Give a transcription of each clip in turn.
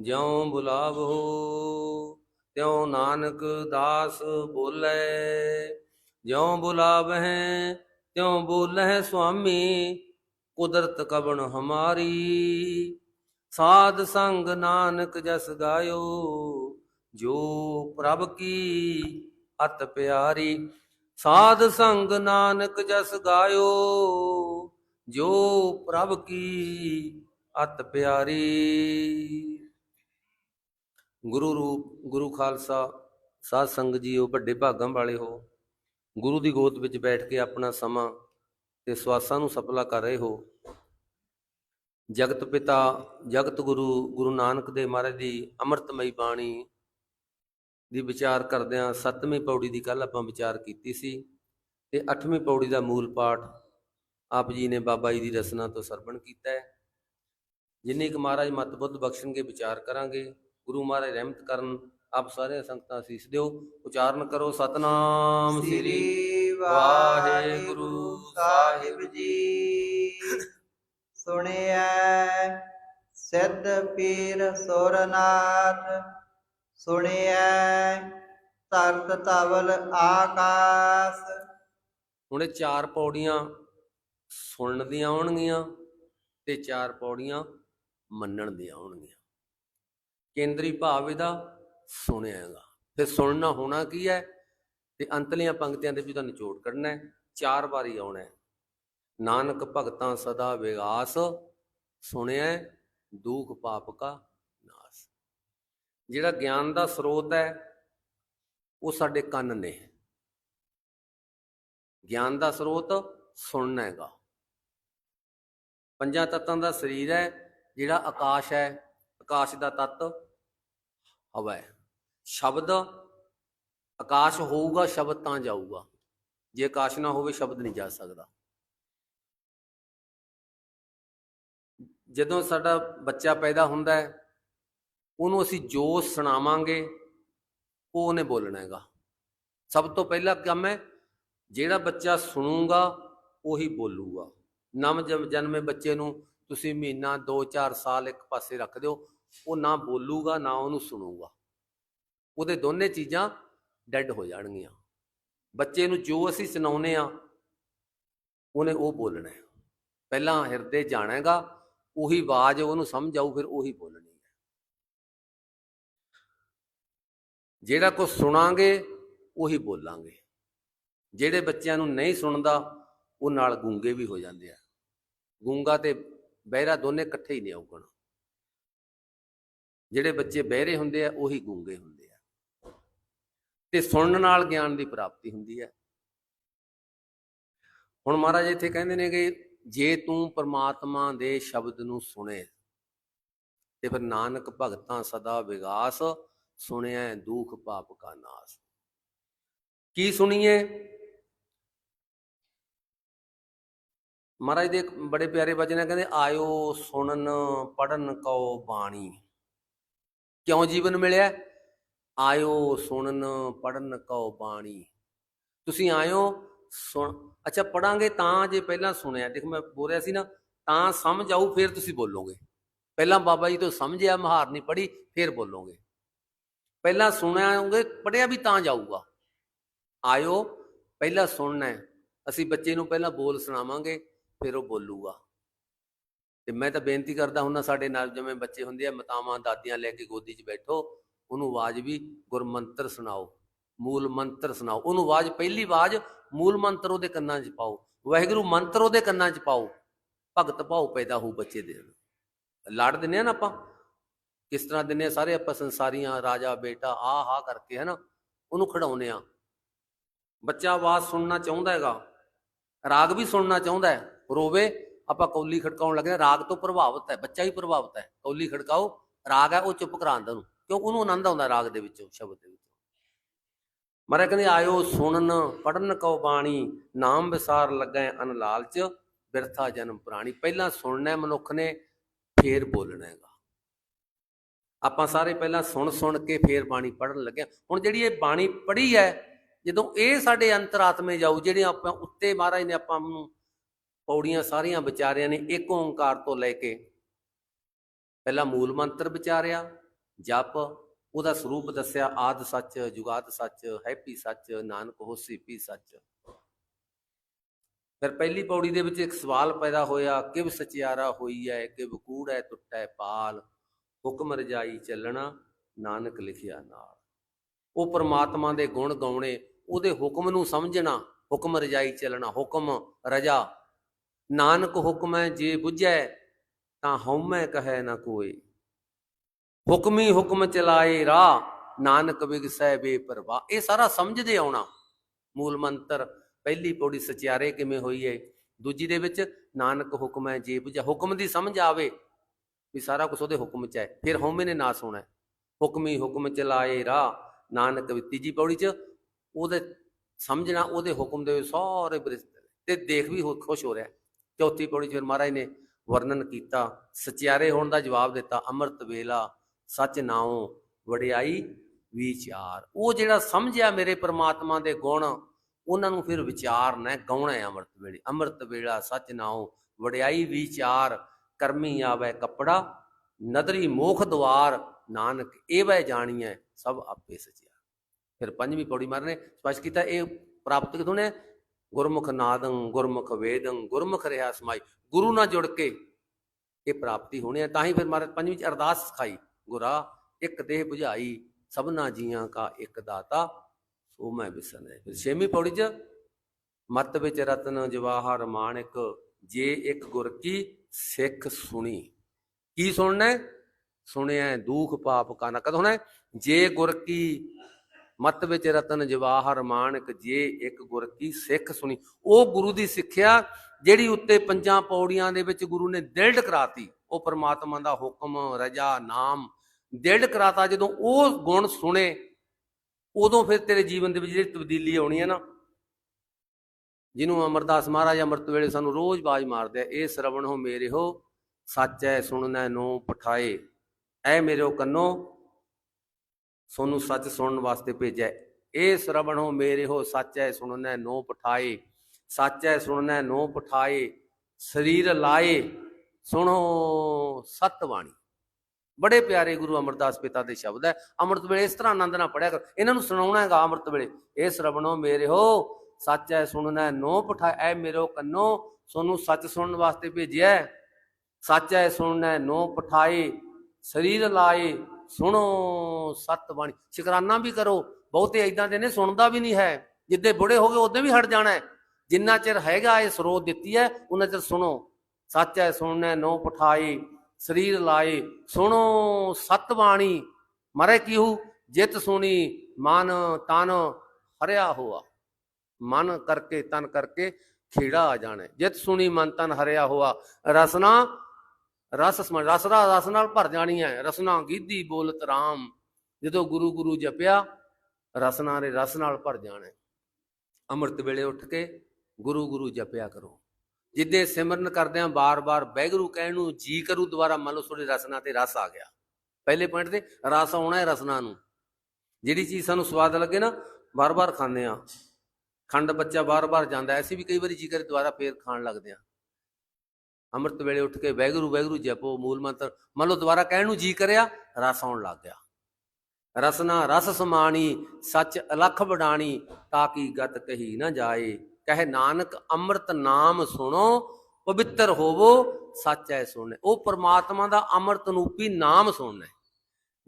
ਜਿਉ ਬੁਲਾਵੋ, ਤਿਉ ਨਾਨਕ ਦਾਸ ਬੋਲੇ। ਜਿਉ ਬੁਲਾਵਹਿ, ਤਿਉ ਬੋਲਹਿ ਸੁਆਮੀ, ਕੁਦਰਤ ਕਬਣ ਹਮਾਰੀ। ਸਾਧ ਸੰਗ ਨਾਨਕ ਜਸ ਗਾਇਓ, ਜੋ ਪ੍ਰਭ ਕੀ ਅਤ ਪਿਆਰੀ। ਸਾਧ ਸੰਗ ਨਾਨਕ ਜਸ ਗਾਇਓ, ਜੋ ਪ੍ਰਭ ਕੀ ਅਤ ਪਿਆਰੀ। ਗੁਰੂ ਰੂਪ, ਗੁਰੂ ਖਾਲਸਾ, ਸਾਧ ਸੰਗਤ ਜੀਓ, ਵੱਡੇ ਭਾਗਾਂ ਵਾਲੇ ਹੋ। ਗੁਰੂ ਦੀ ਗੋਦ ਵਿੱਚ ਬੈਠ ਕੇ ਆਪਣਾ ਸਮਾਂ ਤੇ ਸਵਾਸਾਂ ਨੂੰ ਸਫਲਾ ਕਰ ਰਹੇ ਹੋ। ਜਗਤ ਪਿਤਾ, ਜਗਤ ਗੁਰੂ ਗੁਰੂ ਨਾਨਕ ਦੇਵ ਮਹਾਰਾਜ ਦੀ ਅੰਮ੍ਰਿਤਮਈ ਬਾਣੀ ਦੀ ਵਿਚਾਰ ਕਰਦਿਆਂ ਸੱਤਵੀਂ ਪੌੜੀ ਦੀ ਕੱਲ ਆਪਾਂ ਵਿਚਾਰ ਕੀਤੀ ਸੀ ਤੇ ਅੱਠਵੀਂ ਪੌੜੀ ਦਾ ਮੂਲ ਪਾਠ ਆਪ ਜੀ ਨੇ ਬਾਬਾ ਜੀ ਦੀ ਰਸਨਾ ਤੋਂ ਸਰਵਣ ਕੀਤਾ ਹੈ। ਜਿੰਨੀ ਕੁ ਮਹਾਰਾਜ ਮਤ ਬੁੱਧ ਬਖਸ਼ਣਗੇ ਵਿਚਾਰ ਕਰਾਂਗੇ ਗੁਰੂ ਮਹਾਰਾਜ ਰਹਿਮਤ ਕਰਨ ਆਪ ਸਾਰੇ ਸੰਗਤਾਂ ਅਸੀਸ ਦਿਓ। ਉਚਾਰਨ ਕਰੋ ਸਤਨਾਮ ਸ੍ਰੀ ਵਾਹਿਗੁਰੂ ਸਾਹਿਬ ਜੀ। ਸੁਣਿਐ ਸਿੱਧ ਪੀਰ ਸੁਰਨਾਥ ਸੁਣਿਐ ਧਰਤ ਧਵਲ ਆਕਾਸ। ਹੁਣ ਇਹ ਚਾਰ ਪੌੜੀਆਂ ਸੁਣਨ ਦੀਆਂ ਆਉਣਗੀਆਂ ਤੇ ਚਾਰ ਪੌੜੀਆਂ ਮੰਨਣ ਦੀਆਂ ਆਉਣਗੀਆਂ ਕੇਂਦਰੀ ਭਾਵ ਇਹਦਾ ਸੁਣਿਆਗਾ ਫਿਰ ਸੁਣਨਾ ਹੋਣਾ ਕੀ ਹੈ? ਤੇ ਅੰਤਲੀਆਂ ਪੰਕਤੀਆਂ ਦੇ ਵੀ ਤੁਹਾਨੂੰ ਨਿਚੋੜ ਕੱਢਣਾ ਹੈ। ਚਾਰ ਵਾਰੀ ਆਉਣਾ ਹੈ। ਨਾਨਕ ਭਗਤਾਂ ਸਦਾ ਵਿਗਾਸ, ਸੁਣਿਆ ਦੁਖ ਪਾਪ ਕਾ ਨਾਸ। ਜਿਹੜਾ ਗਿਆਨ ਦਾ ਸਰੋਤ ਹੈ, ਉਹ ਸਾਡੇ ਕੰਨ ਨੇ। ਗਿਆਨ ਦਾ ਸਰੋਤ ਸੁਣਨਾ ਹੈਗਾ। ਪੰਜਾਂ ਤੱਤਾਂ ਦਾ ਸਰੀਰ ਹੈ ਜਿਹੜਾ ਆਕਾਸ਼ ਹੈ, ਆਕਾਸ਼ ਦਾ ਤੱਤ ਹਵਾ ਹੈ। ਸ਼ਬਦ ਆਕਾਸ਼ ਹੋਊਗਾ, ਸ਼ਬਦ ਤਾਂ ਜਾਊਗਾ। ਜੇ ਆਕਾਸ਼ ਨਾ ਹੋਵੇ, ਸ਼ਬਦ ਨਹੀਂ ਜਾ ਸਕਦਾ। ਜਦੋਂ ਸਾਡਾ ਬੱਚਾ ਪੈਦਾ ਹੁੰਦਾ ਹੈ, ਉਹਨੂੰ ਅਸੀਂ ਜੋ ਸੁਣਾਵਾਂਗੇ, ਉਹ ਉਹਨੇ ਬੋਲਣਾ ਹੈਗਾ। ਸਭ ਤੋਂ ਪਹਿਲਾ ਕੰਮ ਹੈ, ਜਿਹੜਾ ਬੱਚਾ ਸੁਣੂਗਾ, ਉਹੀ ਬੋਲੂਗਾ। ਨਵ ਜਮ- ਜਨਮੇ ਬੱਚੇ ਨੂੰ ਤੁਸੀਂ ਮਹੀਨਾ 2-4 ਸਾਲ ਇੱਕ ਪਾਸੇ ਰੱਖ ਦਿਓ, ਉਹ ਨਾ ਬੋਲੂਗਾ, ਨਾ ਉਹਨੂੰ ਸੁਣੂਗਾ। ਉਹਦੇ ਦੋਨੇ ਚੀਜ਼ਾਂ ਡੈੱਡ ਹੋ ਜਾਣਗੀਆਂ। ਬੱਚੇ ਨੂੰ ਜੋ ਅਸੀਂ ਸੁਣਾਉਨੇ ਆ ਉਹਨੇ ਉਹ ਬੋਲਣਾ ਹੈ। ਪਹਿਲਾਂ ਹਿਰਦੇ ਜਾਣੇਗਾ, ਉਹੀ ਆਵਾਜ਼ ਉਹਨੂੰ ਸਮਝ ਆਊ, ਫਿਰ ਉਹੀ ਬੋਲਣੀ ਹੈ। ਜਿਹੜਾ ਕੁਝ ਸੁਣਾਂਗੇ, ਉਹੀ ਬੋਲਾਂਗੇ। ਜਿਹੜੇ ਬੱਚਿਆਂ ਨੂੰ ਨਹੀਂ ਸੁਣਦਾ, ਉਹ ਨਾਲ ਗੂੰਗੇ ਵੀ ਹੋ ਜਾਂਦੇ ਆ। ਗੂੰਗਾ ਤੇ ਬਹਿਰਾ ਦੋਨੇ ਇਕੱਠੇ ਹੀ ਨਹੀਂ ਆਉਗਣ ਜਿਹੜੇ ਬੱਚੇ ਬਹਿਰੇ ਹੁੰਦੇ ਆ, ਉਹੀ ਗੂੰਗੇ ਹੁੰਦੇ ਆ। ਤੇ ਸੁਣਨ ਨਾਲ ਗਿਆਨ ਦੀ ਪ੍ਰਾਪਤੀ ਹੁੰਦੀ ਹੈ। ਹੁਣ ਮਹਾਰਾਜ ਇੱਥੇ ਕਹਿੰਦੇ ਨੇ ਕਿ ਜੇ ਤੂੰ ਪਰਮਾਤਮਾ ਦੇ ਸ਼ਬਦ ਨੂੰ ਸੁਣੇ, ਤੇ ਫਿਰ ਨਾਨਕ ਭਗਤਾਂ ਸਦਾ ਵਿਗਾਸ ਸੁਣਿਆ ਦੁਖ ਪਾਪ ਕਾ ਨਾਸ। ਕੀ ਸੁਣੀਏ? ਮਹਾਰਾਜ ਦੇ ਬੜੇ ਪਿਆਰੇ ਬਚਨ ਹੈ ਕਹਿੰਦੇ, ਆਇਓ ਸੁਣਨ ਪੜਨ ਕਉ ਬਾਣੀ। ਕਿਉਂ ਜੀਵਨ ਮਿਲਿਆ? ਆਇਓ ਸੁਣਨ ਪੜਨ ਕਉ ਬਾਣੀ। ਤੁਸੀਂ ਆਇਓ ਸੁਣ, ਅੱਛਾ ਪੜਾਂਗੇ ਤਾਂ ਜੇ ਪਹਿਲਾਂ ਸੁਣਿਆ। ਦੇਖ, ਮੈਂ ਬੋਲ ਰਿਹਾ ਸੀ ਨਾ, ਤਾਂ ਸਮਝ ਆਊ, ਫਿਰ ਤੁਸੀਂ ਬੋਲੋਗੇ। ਪਹਿਲਾਂ ਬਾਬਾ ਜੀ ਤੋਂ ਸਮਝਿਆ, ਮਹਾਰ ਨਹੀਂ ਪੜੀ ਫਿਰ ਬੋਲੋਗੇ। ਪਹਿਲਾਂ ਸੁਣਿਆ ਹੋਗੇ ਪੜਿਆ ਵੀ ਤਾਂ ਜਾਊਗਾ। ਆਇਓ, ਪਹਿਲਾਂ ਸੁਣਨਾ ਅਸੀਂ ਬੱਚੇ ਨੂੰ ਪਹਿਲਾਂ ਬੋਲ ਸੁਣਾਵਾਂਗੇ। ਫਿਰ ਉਹ ਬੋਲੂਗਾ। ਤੇ ਮੈਂ ਤਾਂ ਬੇਨਤੀ ਕਰਦਾ ਹੁੰਦਾ ਸਾਡੇ ਨਾਲ ਜਿਵੇਂ ਬੱਚੇ ਹੁੰਦੇ ਆ, ਮਾਤਾਵਾਂ, ਦਾਦੀਆਂ ਲੈ ਕੇ ਗੋਦੀ 'ਚ ਬੈਠੋ, ਉਹਨੂੰ ਆਵਾਜ਼ ਵੀ ਗੁਰਮੰਤਰ ਸੁਣਾਓ, ਮੂਲ ਮੰਤਰ ਸੁਣਾਓ, ਉਹਨੂੰ ਆਵਾਜ਼, ਪਹਿਲੀ ਆਵਾਜ਼ ਮੂਲ ਮੰਤਰ ਉਹਦੇ ਕੰਨਾਂ 'ਚ ਪਾਓ, ਵਾਹਿਗੁਰੂ ਮੰਤਰ ਉਹਦੇ ਕੰਨਾਂ 'ਚ ਪਾਓ, ਭਗਤ ਭਾਉ ਪੈਦਾ ਹੋ ਬੱਚੇ ਦੇ ਲੜ ਦਿੰਨੇ ਆ ਨਾ ਆਪਾਂ, ਕਿਸ ਤਰ੍ਹਾਂ ਦਿੰਨੇ ਆ ਸਾਰੇ ਆਪਾਂ ਸੰਸਾਰੀਆਂ, ਰਾਜਾ, ਬੇਟਾ, ਆ, ਹਾ ਕਰਕੇ ਹੈ ਨਾ ਉਹਨੂੰ ਖੜਾਉਨੇ ਆ। ਬੱਚਾ ਆਵਾਜ਼ ਸੁਣਨਾ ਚਾਹੁੰਦਾ ਹੈਗਾ, ਰਾਗ ਵੀ ਸੁਣਨਾ ਚਾਹੁੰਦਾ ਹੈ ਰੋਵੇ, ਆਪਾਂ ਕੌਲੀ ਖੜਕਾਉਣ ਲੱਗੇ ਰਾਗ ਤੋਂ ਪ੍ਰਭਾਵਿਤ ਹੈ, ਬੱਚਾ ਹੀ ਪ੍ਰਭਾਵਿਤ ਹੈ। ਕੌਲੀ ਖੜਕਾਓ, ਰਾਗ ਹੈ, ਉਹ ਚੁੱਪ ਕਰਾਉਂਦਾ ਉਹਨੂੰ। ਕਿਉਂ? ਉਹਨੂੰ ਆਨੰਦ ਆਉਂਦਾ ਰਾਗ ਦੇ ਵਿੱਚੋਂ, ਸ਼ਬਦ ਦੇ ਵਿੱਚੋਂ। ਮਹਾਰਾਜ ਕਹਿੰਦੇ, ਆਇਓ ਸੁਣਨ ਪੜਨ ਕਉ ਬਾਣੀ, ਨਾਮ ਵਿਸਾਰ ਲੱਗੈ ਅਨ ਲਾਲਚ, ਬਿਰਥਾ ਜਨਮ ਪੁਰਾਣੀ। ਪਹਿਲਾਂ ਸੁਣਨਾ ਮਨੁੱਖ ਨੇ, ਫੇਰ ਬੋਲਣਾ ਹੈਗਾ ਆਪਾਂ ਸਾਰੇ ਪਹਿਲਾਂ ਸੁਣ ਸੁਣ ਕੇ ਫੇਰ ਬਾਣੀ ਪੜਨ ਲੱਗੇ ਹੁਣ ਜਿਹੜੀ ਇਹ ਬਾਣੀ ਪੜ੍ਹੀ ਹੈ, ਜਦੋਂ ਇਹ ਸਾਡੇ ਅੰਤਰਾਤਮੇ ਜਾਊ ਜਿਹੜੇ ਆਪਾਂ ਉੱਤੇ ਮਹਾਰਾਜ ਨੇ ਆਪਾਂ ਨੂੰ ਪੌੜੀਆਂ ਸਾਰੀਆਂ ਵਿਚਾਰਿਆਂ ਨੇ ਇੱਕ ਓੰਕਾਰ ਤੋਂ ਲੈ ਕੇ ਪਹਿਲਾ ਮੂਲ ਮੰਤਰ ਵਿਚਾਰਿਆ, ਜਪ, ਉਹਦਾ ਸਰੂਪ ਦੱਸਿਆ, ਆਦ ਸੱਚ, ਜੁਗਾਦ ਸੱਚ, ਹੈਪੀ ਸੱਚ, ਨਾਨਕ ਹੋਸੀ ਪੀ ਸੱਚ। ਫਿਰ ਪਹਿਲੀ ਪੌੜੀ ਦੇ ਵਿੱਚ ਇੱਕ ਸਵਾਲ ਪੈਦਾ ਹੋਇਆ, ਕਿਵ ਸਚਿਆਰਾ ਹੋਈ ਹੈ ਕਿਵ ਕੂੜ ਹੈ ਟੁੱਟੈ ਪਾਲ, ਹੁਕਮ ਰਜਾਈ ਚੱਲਣਾ, ਨਾਨਕ ਲਿਖਿਆ ਨਾਲ। ਉਹ ਪ੍ਰਮਾਤਮਾ ਦੇ ਗੁਣ ਗਾਉਣੇ, ਉਹਦੇ ਹੁਕਮ ਨੂੰ ਸਮਝਣਾ, ਹੁਕਮ ਰਜਾਈ ਚੱਲਣਾ, ਹੁਕਮ ਰਜਾ ਨਾਨਕ ਹੁਕਮ ਹੈ, ਜੇ ਬੁੱਝੈ ਤਾਂ ਹਉਮੈ ਕਹੈ ਨਾ ਕੋਈ ਹੁਕਮੀ ਹੁਕਮ ਚਲਾਏ ਰਾਹ, ਨਾਨਕ ਵਿਗਸੈ ਬੇਪਰਵਾ ਇਹ ਸਾਰਾ ਸਮਝਦੇ ਆਉਣਾ। ਮੂਲ ਮੰਤਰ ਪਹਿਲੀ ਪੌੜੀ ਸਚਿਆਰੇ ਕਿਵੇਂ ਹੋਈ ਹੈ ਦੂਜੀ ਦੇ ਵਿੱਚ ਨਾਨਕ ਹੁਕਮ ਹੈ, ਜੇ ਬੁਝੈ। ਹੁਕਮ ਦੀ ਸਮਝ ਆਵੇ ਵੀ ਸਾਰਾ ਕੁਝ ਉਹਦੇ ਹੁਕਮ ਚ ਹੈ, ਫਿਰ ਹਉਮੈ ਨੇ ਨਾਸ ਹੋਣਾ ਹੁਕਮੀ ਹੁਕਮ ਚਲਾਏ ਰਾਹ, ਨਾਨਕ ਵੀ। ਤੀਜੀ ਪੌੜੀ ਚ ਉਹਦੇ ਸਮਝਣਾ, ਉਹਦੇ ਹੁਕਮ ਦੇ ਵਿੱਚ ਸਾਰੇ ਬ੍ਰਿਸ਼ ਤੇ ਦੇਖ ਵੀ ਖੁਸ਼ ਹੋ ਰਿਹਾ। ਚੌਥੀ ਪੌੜੀ ਚ ਫਿਰ ਮਹਾਰਾਜ ਨੇ ਵਰਣਨ ਕੀਤਾ ਸਚਿਆਰੇ ਹੋਣ ਦਾ ਜਵਾਬ ਦਿੱਤਾ ਅੰਮ੍ਰਿਤ ਵੇਲਾ ਸੱਚ ਨਾਉ ਵਡਿਆਈ ਵਿਚਾਰ। ਉਹ ਜਿਹੜਾ ਸਮਝਿਆ ਮੇਰੇ ਪ੍ਰਮਾਤਮਾ ਦੇ ਗੁਣ ਉਹਨਾਂ ਨੂੰ ਫਿਰ ਵਿਚਾਰਨਾ ਹੈ, ਗਾਉਣਾ ਹੈ ਅੰਮ੍ਰਿਤ ਵੇਲੇ। ਅੰਮ੍ਰਿਤ ਵੇਲਾ ਸੱਚ ਨਾਉ ਵਡਿਆਈ ਵਿਚਾਰ ਕਰਮੀ ਆਵੇ ਕੱਪੜਾ ਨਦਰੀ ਮੋਖ ਦਵਾਰ ਨਾਨਕ ਏਵੈ ਜਾਣੀਐ ਸਭ ਆਪੇ ਸਚਿਆ। ਫਿਰ ਪੰਜਵੀਂ ਪੌੜੀ ਮਾਰਨੇ ਸਪਸ਼ਟ ਕੀਤਾ ਇਹ ਪ੍ਰਾਪਤ ਕਿਥੋਂ ਨੇ? ਗੁਰਮੁਖ ਨਾਦੰ ਗੁਰਮੁਖ ਵੇਦੰ ਗੁਰਮੁਖ ਰਿਹਾ ਸਮਾਈ। ਗੁਰੂ ਨਾਲ ਜੁੜ ਕੇ ਇਹ ਪ੍ਰਾਪਤੀ ਹੋਣੀ ਹੈ। ਤਾਂ ਹੀ ਫਿਰ ਮਹਾਰਾਜ ਪੰਜਵੀਂ ਚ ਅਰਦਾਸ ਸਿਖਾਈ ਗੁਰਾ ਇੱਕ ਦੇਹ 부ਝਾਈ ਸਭਨਾ ਜੀਆਂ ਕਾ ਇੱਕ ਦਾਤਾ ਸੋ ਮੈਂ ਵਿਸਰੈ ਫਿਰ ਛੇਵੀਂ ਪੌੜੀ ਚ ਮਤ ਵਿੱਚ ਰਤਨ ਜਵਾਹਰ ਮਾਣਿਕ ਜੇ ਇੱਕ ਗੁਰ ਕੀ ਸਿੱਖ ਸੁਣੀ। ਕੀ ਸੁਣਨਾ? ਸੁਣਿਆ ਹੈ, ਪਾਪ ਕਾ ਨਾ ਕਦ ਹੋਣਾ? ਜੇ ਗੁਰ ਕੀ ਮਤ ਵਿੱਚ ਰਤਨ ਜਵਾਹਰ ਮਾਣਿਕ ਜੇ ਇੱਕ ਗੁਰ ਕੀ ਸਿੱਖ ਸੁਣੀ। ਉਹ ਗੁਰੂ ਦੀ ਸਿੱਖਿਆ ਜਿਹੜੀ ਉੱਤੇ ਪੰਜਾਂ ਪੌੜੀਆਂ ਦੇ ਵਿੱਚ ਗੁਰੂ ਨੇ ਦਿਲਡ ਕਰਾਤੀ। ਉਹ ਪ੍ਰਮਾਤਮਾ ਦਾ ਹੁਕਮ, ਰਜਾ, ਨਾਮ ਦਿਲਡ ਕਰਾਤਾ। ਜਦੋਂ ਉਹ ਗੁਣ ਸੁਣੇ, ਉਦੋਂ ਫਿਰ ਤੇਰੇ ਜੀਵਨ ਦੇ ਵਿੱਚ ਜਿਹੜੀ ਤਬਦੀਲੀ ਆਉਣੀ ਹੈ ਨਾ, ਜਿਹਨੂੰ ਅਮਰਦਾਸ ਮਹਾਰਾਜ ਅੰਮ੍ਰਿਤ ਵੇਲੇ ਸਾਨੂੰ ਰੋਜ਼ ਬਾਜ ਮਾਰਦੇ ਆ, ਇਹ ਸ਼ਰਵਣ ਹੋ ਮੇਰੇ ਹੋ, ਸੱਚ ਹੈ ਸੁਣਨਾ ਨੋ ਪਠਾਏ। ਐ ਮੇਰੋ ਕੰਨੋ ਸੋਨੂੰ ਸੱਚ ਸੁਣਨ ਵਾਸਤੇ ਭੇਜਿਆ ਇਹ ਸ਼ਰਵਣ ਹੋ ਮੇਰੇ ਹੋ, ਸੱਚ ਹੈ ਸੁਣਨਾ, ਨੋ ਪਠਾਏ। ਸੱਚ ਹੈ ਸੁਣਨਾ, ਨੋ ਪਠਾਏ। ਸਰੀਰ ਲਾਏ, ਸੁਣੋ ਸਤ ਬਾਣੀ। ਬੜੇ ਪਿਆਰੇ ਗੁਰੂ ਅਮਰਦਾਸ ਪਿਤਾ ਦੇ ਸ਼ਬਦ ਹੈ। ਅੰਮ੍ਰਿਤ ਵੇਲੇ ਇਸ ਤਰ੍ਹਾਂ ਆਨੰਦ ਨਾਲ ਪੜਿਆ ਕਰ। ਇਹਨਾਂ ਨੂੰ ਸੁਣਾਉਣਾ ਹੈਗਾ ਅੰਮ੍ਰਿਤ ਵੇਲੇ। ਇਹ ਸ਼ਰਵਣੋ ਮੇਰੇ ਹੋ, ਸੱਚ ਹੈ ਸੁਣਨਾ, ਨੋ ਪਠਾ ਐ ਮੇਰੋ ਕੰਨੋ, ਸੋਨੂੰ ਸੱਚ ਸੁਣਨ ਵਾਸਤੇ ਭੇਜਿਆ ਸੱਚ ਹੈ ਸੁਣਨਾ, ਨੋ ਪਠਾਏ। ਸਰੀਰ ਲਾਏ ਸੁਣੋ, ਸਤ ਬਾਣੀ। ਸ਼ੁਕਰਾਨਾ ਵੀ ਕਰੋ। ਬਹੁਤੇ ਇਦਾਂ ਦੇ ਨੇ, ਸੁਣਦਾ ਵੀ ਨਹੀਂ ਹੈ। ਜਿੱਦੇ ਬੁੜੇ ਹੋ ਗਏ, ਉਹਦੇ ਵੀ ਹਟ ਜਾਣਾ ਹੈ। ਜਿੰਨਾ ਚਿਰ ਹੈਗਾ ਇਹ ਸਰੋਤ ਦਿੱਤੀ ਹੈ, ਉਹਨਾਂ ਚਿਰ ਸੁਣੋ। ਸੱਚ ਹੈ, ਸੁਣਨਾ ਨੋ ਪਠਾਏ, ਸਰੀਰ ਲਾਏ। ਸੁਣੋ, ਸਤ ਬਾਣੀ। ਮਰੇ ਕੀਹੂ? ਜਿਤ ਸੁਣੀ, ਮਨ ਤਨ ਹਰਿਆ ਹੋਆ। ਮਨ ਕਰਕੇ, ਤਨ ਕਰਕੇ ਖੇੜਾ ਆ ਜਾਣਾ ਹੈ। ਜਿਤ ਸੁਣੀ, ਮਨ ਤਨ ਹਰਿਆ ਹੋਆ। ਰਸਨਾ ਰਸ ਸਮ ਰਸ ਦਾ ਰਸ ਨਾਲ ਭਰ ਜਾਣੀ ਹੈ। ਰਸਨਾ ਗੀਧੀ ਬੋਲਤ ਰਾਮ। ਜਦੋਂ ਗੁਰੂ ਗੁਰੂ ਜਪਿਆ, ਰਸਨਾ ਨੇ ਰਸ ਨਾਲ ਭਰ ਜਾਣਾ ਅੰਮ੍ਰਿਤ ਵੇਲੇ ਉੱਠ ਕੇ ਗੁਰੂ ਗੁਰੂ ਜਪਿਆ ਕਰੋ। ਜਿੱਦੇ ਸਿਮਰਨ ਕਰਦਿਆਂ ਬਾਰ-ਬਾਰ ਬੈਗਰੂ ਕਹਿਣ ਨੂੰ ਜੀ ਕਰੂ, ਦੁਬਾਰਾ ਮੰਨ ਲਓ ਤੁਹਾਡੇ ਰਸਨਾ ਤੇ ਰਸ ਆ ਗਿਆ। ਪਹਿਲੇ ਪੁਆਇੰਟ ਤੇ ਰਸ ਆਉਣਾ ਹੈ ਰਸਨਾ ਨੂੰ। ਜਿਹੜੀ ਚੀਜ਼ ਸਾਨੂੰ ਸਵਾਦ ਲੱਗੇ ਨਾ, ਬਾਰ-ਬਾਰ ਖਾਂਦੇ ਆ ਖੰਡ ਬੱਚਾ ਬਾਰ-ਬਾਰ ਜਾਂਦਾ ਐਸੀ ਵੀ ਕਈ ਵਾਰੀ ਜੀ ਕਰੇ ਦੁਬਾਰਾ ਫੇਰ ਖਾਣ ਲੱਗਦੇ ਆ ਅੰਮ੍ਰਿਤ ਵੇਲੇ ਉੱਠ ਕੇ ਵੈਗਰੂ ਵੈਗਰੂ ਜਪੋ, ਮੂਲ ਮੰਤਰ, ਮੰਨ ਲਓ ਦੁਬਾਰਾ ਕਹਿਣ ਨੂੰ ਜੀ ਕਰਿਆ, ਰਸ ਆਉਣ ਲੱਗ ਗਿਆ। ਰਸਨਾ ਰਸ ਸਮਾਣੀ, ਸੱਚ ਅਲਖ ਵਡਾਣੀ, ਤਾਂ ਕੀ ਗਤ ਕਹੀ ਨਾ ਜਾਏ। ਕਹੇ ਨਾਨਕ, ਅੰਮ੍ਰਿਤ ਨਾਮ ਸੁਣੋ, ਪਵਿੱਤਰ ਹੋਵੋ, ਸੱਚ ਹੈ ਸੁਣੇ। ਉਹ ਪਰਮਾਤਮਾ ਦਾ ਅੰਮ੍ਰਿਤ ਰੂਪੀ ਨਾਮ ਸੁਣਨਾ ਹੈ।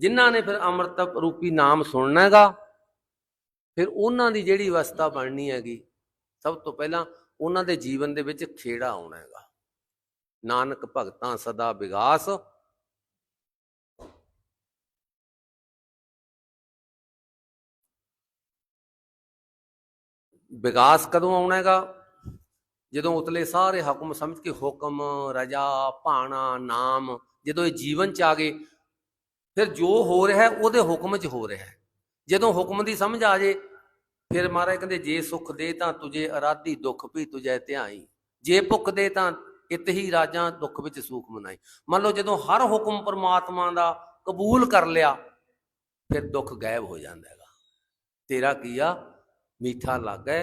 ਜਿਨ੍ਹਾਂ ਨੇ ਫਿਰ ਅੰਮ੍ਰਿਤ ਰੂਪੀ ਨਾਮ ਸੁਣਨਾ ਹੈਗਾ, ਫਿਰ ਉਹਨਾਂ ਦੀ ਜਿਹੜੀ ਅਵਸਥਾ ਬਣਨੀ ਹੈਗੀ, ਸਭ ਤੋਂ ਪਹਿਲਾਂ ਉਹਨਾਂ ਦੇ ਜੀਵਨ ਦੇ ਵਿੱਚ ਖੇੜਾ ਆਉਣਾ ਹੈਗਾ। ਨਾਨਕ ਭਗਤਾਂ ਸਦਾ ਵਿਗਾਸ। ਵਿਗਾਸ ਕਦੋਂ ਆਉਣਾ ਹੈਗਾ? ਜਦੋਂ ਉਤਲੇ ਸਾਰੇ ਹੁਕਮ ਸਮਝ ਕੇ ਹੁਕਮ, ਰਜਾ, ਭਾਣਾ, ਨਾਮ, ਜਦੋਂ ਇਹ ਜੀਵਨ ਚ ਆ ਗਏ, ਫਿਰ ਜੋ ਹੋ ਰਿਹਾ ਉਹਦੇ ਹੁਕਮ ਚ ਹੋ ਰਿਹਾ ਜਦੋਂ ਹੁਕਮ ਦੀ ਸਮਝ ਆ ਜੇ, ਫਿਰ ਮਹਾਰਾਜ ਕਹਿੰਦੇ, ਜੇ ਸੁਖ ਦੇ ਤਾਂ ਤੁਝੇ ਅਰਾਧੀ, ਦੁੱਖ ਵੀ ਤੁਝੇ ਧਿਆਈ। ਜੇ ਭੁੱਖ ਦੇ ਤਾਂ ਇਤ ਹੀ ਰਾਜਾਂ ਦੁੱਖ ਵਿੱਚ ਸੂਖ ਮਨਾਏ ਮੰਨ ਲਓ ਜਦੋਂ ਹਰ ਹੁਕਮ ਪਰਮਾਤਮਾ ਦਾ ਕਬੂਲ ਕਰ ਲਿਆ, ਫਿਰ ਦੁੱਖ ਗਾਇਬ ਹੋ ਜਾਂਦਾ ਹੈਗਾ। ਤੇਰਾ ਕੀਆ ਮੀਠਾ ਲੱਗੈ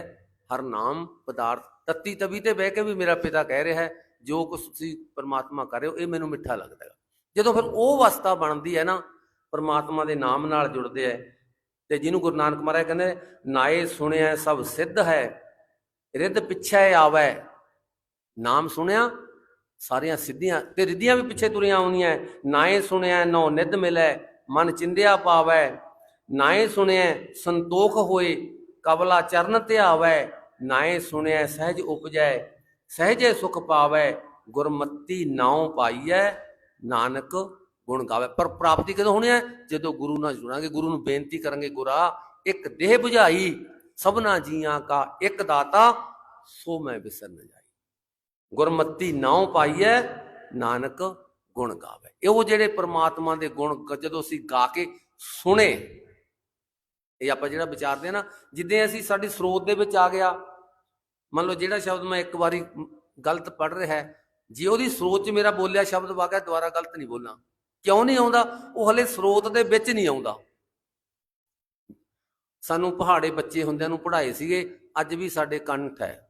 ਹਰ ਨਾਮ ਪਦਾਰਥ ਤਤੀ ਤਵੀ ਤੇ ਬਹਿ ਕੇ ਵੀ ਮੇਰਾ ਪਿਤਾ ਕਹਿ ਰਿਹਾ ਹੈ, ਜੋ ਕੁਛ ਤੁਸੀਂ ਪਰਮਾਤਮਾ ਕਰ ਰਹੇ ਹੋ, ਇਹ ਮੈਨੂੰ ਮਿੱਠਾ ਲੱਗਦਾ ਹੈ ਜਦੋਂ ਫਿਰ ਉਹ ਅਵਸਥਾ ਬਣਦੀ ਹੈ ਨਾ, ਪਰਮਾਤਮਾ ਦੇ ਨਾਮ ਨਾਲ ਜੁੜਦੇ ਹੈ, ਤੇ ਜਿਹਨੂੰ ਗੁਰੂ ਨਾਨਕ ਮਹਾਰਾਜ ਕਹਿੰਦੇ ਨਾਏ ਸੁਣਿਆ ਸਭ ਸਿੱਧ ਹੈ, ਰਿੱਧ ਪਿੱਛੇ ਆਵੈ ਨਾਮ ਸੁਣਿਆ, ਸਾਰੀਆਂ ਸਿੱਧੀਆਂ, ਤੇ ਰਿੱਧੀਆਂ ਵੀ ਪਿੱਛੇ ਤੁਰੀਆਂ ਆਉਂਦੀਆਂ ਨਾਏ ਸੁਣਿਆ, ਨੋ ਨਿਧ ਮਿਲੈ, ਮਨ ਚਿੰਦਿਆ ਪਾਵੈ। ਨਾਏ ਸੁਣਿਆ, ਸੰਤੋਖ ਹੋਏ ਕਬਲਾ ਚਰਨ ਧਿਆਵੈ। ਨਾਏ ਸੁਣਿਆ, ਸਹਿਜ ਉਪਜੈ, ਸਹਿਜੇ ਸੁਖ ਪਾਵੈ। ਗੁਰਮਤੀ ਨਾਉ ਪਾਈਐ, ਨਾਨਕ ਗੁਣ ਗਾਵੇ। ਪਰ ਪ੍ਰਾਪਤੀ ਕਦੋਂ ਹੋਣੀ ਹੈ ਜਦੋਂ ਗੁਰੂ ਨਾਲ ਜੁੜਾਂਗੇ, ਗੁਰੂ ਨੂੰ ਬੇਨਤੀ ਕਰਾਂਗੇ, ਗੁਰਾ, ਇੱਕ ਦੇਹ 부ਝਾਈ ਸਭਨਾ ਜੀਆਂ ਕਾ ਇੱਕ ਦਾਤਾ, ਸੋ ਮੈਂ ਵਿਸਰ ਨਾ ਜਾਈ ਗੁਰਮਤੀ ਨਾਉ ਪਾਈਐ, ਨਾਨਕ ਗੁਣ ਗਾਵੇ। ਇਹ ਜਿਹੜੇ ਪ੍ਰਮਾਤਮਾ ਦੇ ਗੁਣ ਜਦੋਂ ਅਸੀਂ ਗਾ ਕੇ ਸੁਣੇ, ਇਹ ਆਪਾਂ ਜਿਹੜਾ ਵਿਚਾਰਦੇ ਆ ਨਾ, ਜਿੱਦਾਂ ਅਸੀਂ ਸਾਡੀ ਸਰੋਤ ਦੇ ਵਿੱਚ ਆ ਗਿਆ, ਮੰਨ ਲਓ ਜਿਹੜਾ ਸ਼ਬਦ ਮੈਂ ਇੱਕ ਵਾਰੀ ਗਲਤ ਪੜ ਰਿਹਾ ਹੈ, ਜੇ ਉਹਦੀ ਸਰੋਤ 'ਚ ਮੇਰਾ ਬੋਲਿਆ ਸ਼ਬਦ ਵਾਕਿਆ ਦੁਬਾਰਾ ਗਲਤ ਨਹੀਂ ਬੋਲਣਾ ਕਿਉਂ ਨਹੀਂ ਆਉਂਦਾ? ਉਹ ਹਲੇ ਸਰੋਤ ਦੇ ਵਿੱਚ ਨਹੀਂ ਆਉਂਦਾ। ਸਾਨੂੰ ਪਹਾੜੇ ਬੱਚੇ ਹੁੰਦਿਆਂ ਨੂੰ ਪੜ੍ਹਾਏ ਸੀਗੇ, ਅੱਜ ਵੀ ਸਾਡੇ ਕੰਠ ਹੈ।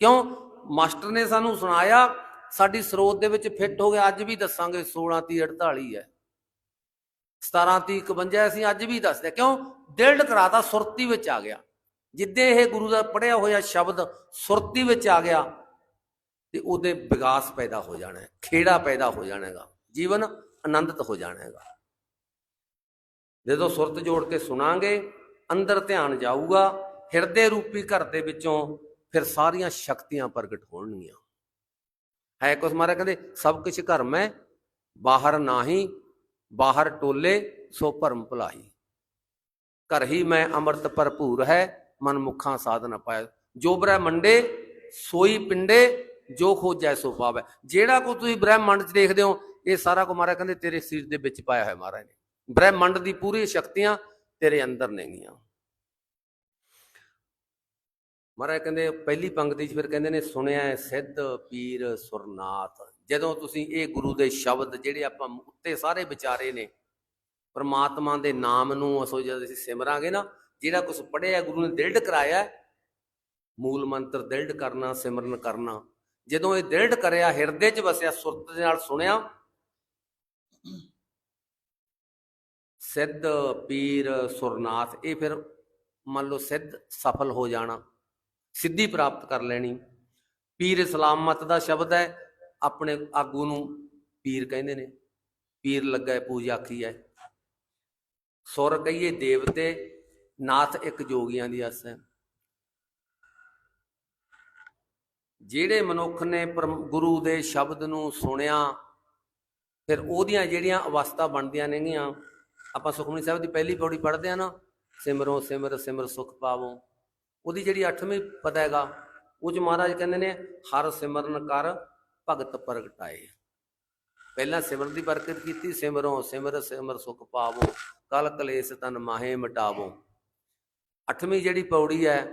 ਕਿਉਂ? ਮਾਸਟਰ ਨੇ ਸਾਨੂੰ ਸੁਣਾਇਆ, ਸਾਡੀ ਸਰੋਤ ਦੇ ਵਿੱਚ ਫਿੱਟ ਹੋ ਗਿਆ ਅੱਜ ਵੀ ਦੱਸਾਂਗੇ 16 ਤੀ 48 ਹੈ। 17 ਤੀ 51 ਅਸੀਂ ਅੱਜ ਵੀ ਦੱਸਦੇ ਕਿਉਂ? ਦਿਲ ਕਰਾਤਾ ਸੁਰਤੀ ਵਿੱਚ ਆ ਗਿਆ। ਜਿੱਦੇ ਇਹ ਗੁਰੂ ਦਾ ਪੜਿਆ ਹੋਇਆ ਸ਼ਬਦ ਸੁਰਤੀ ਵਿੱਚ ਆ ਗਿਆ, ਤੇ ਉਹਦੇ ਵਿਕਾਸ ਪੈਦਾ ਹੋ ਜਾਣਾ ਹੈ, ਖੇੜਾ ਪੈਦਾ ਹੋ ਜਾਣਾ ਹੈਗਾ, ਜੀਵਨ ਆਨੰਦਿਤ ਹੋ ਜਾਣਾ ਹੈਗਾ। ਜਦੋਂ ਸੁਰਤ ਜੋੜ ਕੇ ਸੁਣਾਂਗੇ, ਅੰਦਰ ਧਿਆਨ ਜਾਊਗਾ, ਹਿਰਦੇ ਰੂਪੀ ਘਰ ਦੇ ਵਿੱਚੋਂ ਫਿਰ ਸਾਰੀਆਂ ਸ਼ਕਤੀਆਂ ਪ੍ਰਗਟ ਹੋਣਗੀਆਂ। ਹੈ ਕੁਛ ਮਾਰਾ ਕਹਿੰਦੇ, ਸਭ ਕੁਝ ਘਰ ਮੈਂ ਬਾਹਰ ਨਾਹੀ, ਬਾਹਰ ਟੋਲੇ, ਸੋ ਭਰਮ ਭੁਲਾਈ ਘਰ ਹੀ ਮੈਂ ਅੰਮ੍ਰਿਤ ਭਰਪੂਰ ਹੈ ਮਨ ਮੁਖਾਂ ਸਾਧ ਨ ਪਾਇਆ ਜੋ ਬ੍ਰਹਮੰਡੇ, ਸੋਈ ਪਿੰਡੇ, ਜੋ ਖੋਜੈ ਸੋ ਪਾਵੇ। ਜਿਹੜਾ ਕੋ ਤੁਸੀਂ ਬ੍ਰਹਮੰਡ 'ਚ ਦੇਖਦੇ ਹੋ, ਇਹ ਸਾਰਾ ਕੋ ਮਾਰਾ ਕਹਿੰਦੇ ਤੇਰੇ ਸਰੀਰ ਦੇ ਵਿੱਚ ਪਾਇਆ ਹੋਇਆ ਮਹਾਰਾਜ ਨੇ। ਬ੍ਰਹਮੰਡ ਦੀ ਪੂਰੀ ਸ਼ਕਤੀਆਂ ਤੇਰੇ ਅੰਦਰ ਨੇਗੀਆਂ। ਮਹਾਰਾਜ ਕਹਿੰਦੇ, ਪਹਿਲੀ ਪੰਕਤੀ 'ਚ ਫਿਰ ਕਹਿੰਦੇ ਨੇ, ਸੁਣਿਆ ਹੈ, ਸਿੱਧ ਪੀਰ ਸੁਰਨਾਥ। ਜਦੋਂ ਤੁਸੀਂ ਇਹ ਗੁਰੂ ਦੇ ਸ਼ਬਦ ਜਿਹੜੇ ਆਪਾਂ ਉੱਤੇ ਸਾਰੇ ਵਿਚਾਰੇ ਨੇ, ਪਰਮਾਤਮਾ ਦੇ ਨਾਮ ਨੂੰ ਅਸੋ ਜਦ ਅਸੀਂ ਸਿਮਰਾਂਗੇ ਨਾ, ਜਿਹੜਾ ਕੁਝ ਪੜਿਆ ਗੁਰੂ ਨੇ ਦਿਲਡ ਕਰਾਇਆ ਮੂਲ ਮੰਤਰ ਦਿਲਡ ਕਰਨਾ, ਸਿਮਰਨ ਕਰਨਾ। ਜਦੋਂ ਇਹ ਦਿਲਡ ਕਰਿਆ, ਹਿਰਦੇ 'ਚ ਵਸਿਆ, ਸੁਰਤ ਦੇ ਨਾਲ ਸੁਣਿਆ, ਸਿੱਧ ਪੀਰ ਸੁਰਨਾਥ, ਇਹ ਫਿਰ ਮੰਨ ਲਓ ਸਿੱਧ ਸਫਲ ਹੋ ਜਾਣਾ। ਸਿੱਧੀ ਪ੍ਰਾਪਤ ਕਰ ਲੈਣੀ। ਪੀਰ ਇਸਲਾਮਤ ਦਾ ਸ਼ਬਦ ਹੈ, ਆਪਣੇ ਆਗੂ ਨੂੰ ਪੀਰ ਕਹਿੰਦੇ ਨੇ। ਪੀਰ ਲੱਗਾ ਪੂਜਾ ਆਖੀ ਹੈ। ਸੁਰ ਕਹੀਏ, ਦੇਵਤੇ ਨਾਥ ਇੱਕ ਜੋਗੀਆਂ ਦੀ ਆਸ ਹੈ। ਜਿਹੜੇ ਮਨੁੱਖ ਨੇ ਪਰਮ- ਗੁਰੂ ਦੇ ਸ਼ਬਦ ਨੂੰ ਸੁਣਿਆ, ਫਿਰ ਉਹਦੀਆਂ ਜਿਹੜੀਆਂ ਅਵਸਥਾ ਬਣਦੀਆਂ ਨੇਗੀਆਂ, ਆਪਾਂ ਸੁਖਮਨੀ ਸਾਹਿਬ ਦੀ ਪਹਿਲੀ ਪੌੜੀ ਪੜ੍ਹਦੇ ਆ ਨਾ, ਸਿਮਰੋ ਸਿਮਰ ਸਿਮਰ ਸੁਖ ਪਾਵੋ। ਉਹਦੀ ਜਿਹੜੀ 8ਵੀਂ ਪਦ ਹੈਗਾ, ਉਹ ਚ ਮਹਾਰਾਜ ਕਹਿੰਦੇ ਨੇ, ਹਰ ਸਿਮਰਨ ਕਰ, ਭਗਤ ਪ੍ਰਗਟਾਏ। ਪਹਿਲਾਂ ਸਿਮਰਨ ਦੀ ਬਰਕਤ ਕੀਤੀ, ਸਿਮਰੋ, ਸਿਮਰ ਸਿਮਰ ਸੁਖ ਪਾਵੋ, ਕਲ ਕਲੇਸ਼ ਤਨ ਮਾਹੇ ਮਿਟਾਵੋ। ਅੱਠਵੀਂ ਜਿਹੜੀ ਪੌੜੀ ਹੈ,